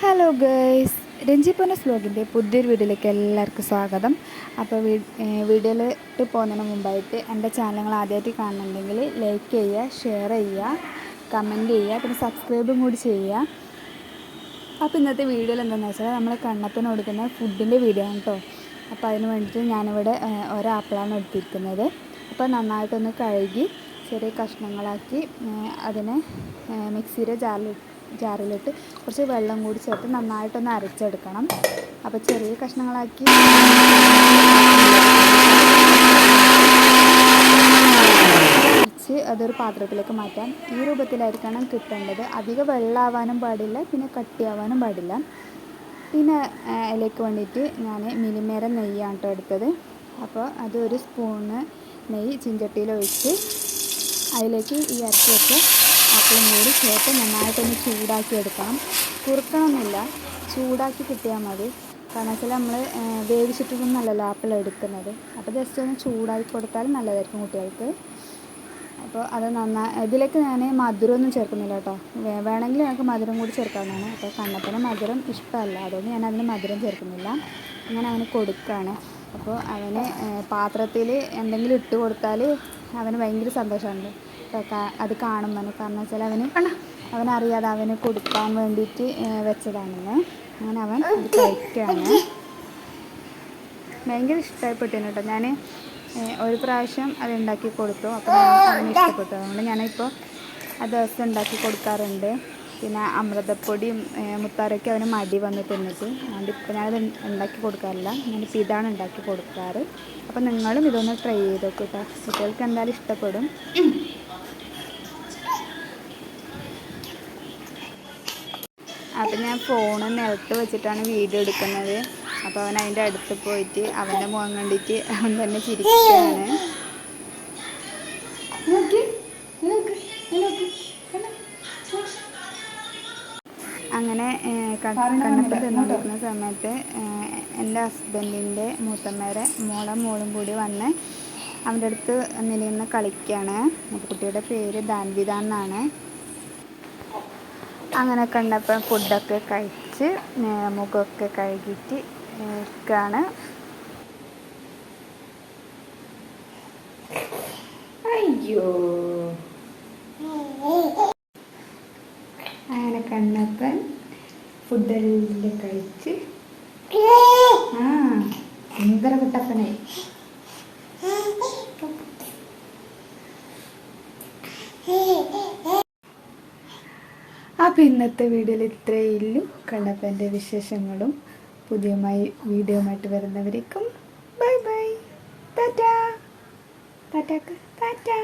Hello guys രഞ്ജിപ്പോനസ് വ്ലോഗിന്റെ പുതിയൊരു വീഡിയോയിലേക്ക് എല്ലാവർക്കും സ്വാഗതം. അപ്പോൾ വീഡിയോയിലിട്ട് പോകുന്നതിന് മുമ്പായിട്ട് എന്റെ ചാനലുകൾ ആദ്യമായിട്ട് കാണുന്നുണ്ടെങ്കിൽ ലൈക്ക് ചെയ്യുക ഷെയർ ചെയ്യുക കമന്റ് ചെയ്യുക പിന്നെ സബ്സ്ക്രൈബും കൂടി ചെയ്യുക. അപ്പോൾ ഇന്നത്തെ വീഡിയോയിൽ എന്താണെന്ന് വെച്ചാൽ നമ്മൾ കണ്ണപ്പന് കൊടുക്കുന്ന ഫുഡിന്റെ വീഡിയോ ആണ് കേട്ടോ. അപ്പോൾ അതിന് വേണ്ടിയിട്ട് ഞാനിവിടെ ഒരു ആപ്പിളാണ് എടുത്തിരിക്കുന്നത്. അപ്പോൾ നന്നായിട്ടൊന്ന് കഴുകി ചെറിയ കഷ്ണങ്ങളാക്കി അതിനെ മിക്സിയുടെ ജാറിൽ ജാറിലിട്ട് കുറച്ച് വെള്ളം കൂടി ചേർത്ത് നന്നായിട്ടൊന്ന് അരച്ചെടുക്കണം. അപ്പോൾ ചെറിയ കഷ്ണങ്ങളാക്കി അതൊരു പാത്രത്തിലേക്ക് മാറ്റാം. ഈ രൂപത്തിലായിരിക്കണം കിട്ടേണ്ടത്. അധികം വെള്ളമാവാനും പാടില്ല പിന്നെ കട്ടിയാവാനും പാടില്ല. പിന്നെ അതിലേക്ക് വേണ്ടിയിട്ട് ഞാൻ മിനിമേര നെയ്യാണ് കേട്ടോ എടുത്തത്. അപ്പോൾ അത് ഒരു സ്പൂണ് നെയ്യ് ചിഞ്ചട്ടിയിൽ ഒഴിച്ച് അതിലേക്ക് ഈ അരച്ച് ആപ്പിളും കൂടി ചേർത്ത് നന്നായിട്ടൊന്ന് ചൂടാക്കി എടുക്കണം കുറുക്കണമെന്നില്ല ചൂടാക്കി കിട്ടിയാൽ മതി. കാരണം വെച്ചാൽ നമ്മൾ വേവിച്ചിട്ടൊന്നുമല്ലല്ലോ ആപ്പിൾ എടുക്കുന്നത്. അപ്പോൾ ജസ്റ്റ് ഒന്ന് ചൂടാക്കി കൊടുത്താൽ നല്ലതായിരിക്കും കുട്ടികൾക്ക്. അപ്പോൾ അത് നന്നായി ഇതിലേക്ക് ഞാൻ മധുരമൊന്നും ചേർക്കുന്നില്ല കേട്ടോ. വേണമെങ്കിൽ ഞങ്ങൾക്ക് മധുരം കൂടി ചേർക്കാവുന്നതാണ്. അപ്പോൾ കണ്ണപ്പന് മധുരം ഇഷ്ടമല്ല. അതുകൊണ്ട് ഞാൻ അതിന് മധുരം ചേർക്കുന്നില്ല. അങ്ങനെ അവന് കൊടുക്കുകയാണ് അപ്പോൾ അവന് പാത്രത്തിൽ എന്തെങ്കിലും ഇട്ട് കൊടുത്താൽ അവന് ഭയങ്കര സന്തോഷമുണ്ട് അത് കാണുമ്പോൾ കാരണം വെച്ചാൽ അവന് അവനറിയാതെ അവന് കൊടുക്കാൻ വേണ്ടിയിട്ട് വെച്ചതാണെന്ന്. അങ്ങനെ അവൻ കഴിക്കുകയാണ് ഭയങ്കര ഇഷ്ടപ്പെട്ടു കേട്ടോ ഞാൻ ഒരു പ്രാവശ്യം അത് ഉണ്ടാക്കി കൊടുത്തു. അപ്പോൾ അവന് ഇഷ്ടപ്പെട്ടു. അതുകൊണ്ട് ഞാനിപ്പോൾ അത് ദിവസം ഉണ്ടാക്കി കൊടുക്കാറുണ്ട്. പിന്നെ അമൃതപ്പൊടിയും മുത്താറൊക്കെ അവന് മടി വന്ന് തിന്നിട്ട് അതുകൊണ്ട് ഇപ്പോൾ ഞാനത് ഉണ്ടാക്കി കൊടുക്കാറില്ല. ഞാനിപ്പോൾ ഇതാണ് ഉണ്ടാക്കി കൊടുക്കാറ്. അപ്പോൾ നിങ്ങളും ഇതൊന്ന് ട്രൈ ചെയ്ത് നോക്കൂ കേട്ടോ കുട്ടികൾക്ക് എന്തായാലും ഇഷ്ടപ്പെടും. അപ്പം ഞാൻ ഫോണ് നിലത്ത് വെച്ചിട്ടാണ് വീഡിയോ എടുക്കുന്നത്. അപ്പോൾ അവൻ അതിന്റെ അടുത്ത് പോയിട്ട് അവന്റെ മുഖം കണ്ടിട്ട് അവൻ തന്നെ ചിരിക്കുകയാണ്. അങ്ങനെ കണ്ണപ്പം തിന്നുകൊണ്ടിരിക്കുന്ന സമയത്ത് എന്റെ ഹസ്ബൻഡിന്റെ മൂത്തമ്മേരെ മോളെ മോളും കൂടി വന്ന് അവന്റെ അടുത്ത് നിലയിന്ന് കളിക്കുകയാണ് അപ്പോൾ കുട്ടിയുടെ പേര് ദാൻവിത എന്നാണ്. അങ്ങനെ കണ്ടപ്പോൾ ഫുഡൊക്കെ കഴിച്ച് മുഖമൊക്കെ കഴുകിയിട്ട് നിൽക്കുകയാണ് അയ്യോ. അങ്ങനെ കണ്ണപ്പൻ ഫുഡെല്ലാം കഴിച്ച് ആ എന്തര കുട്ടപ്പനായി അപ്പോൾ ഇന്നത്തെ വീഡിയോയിൽ ഇത്രയേ ഉള്ളൂ കണ്ണപ്പന്റെ വിശേഷങ്ങളും പുതിയമായി വീഡിയോയുമായിട്ട് വരുന്നവരേക്കും ബൈ ബൈ. ടാറ്റാ. ടാറ്റാക്ക്. ടാറ്റാ.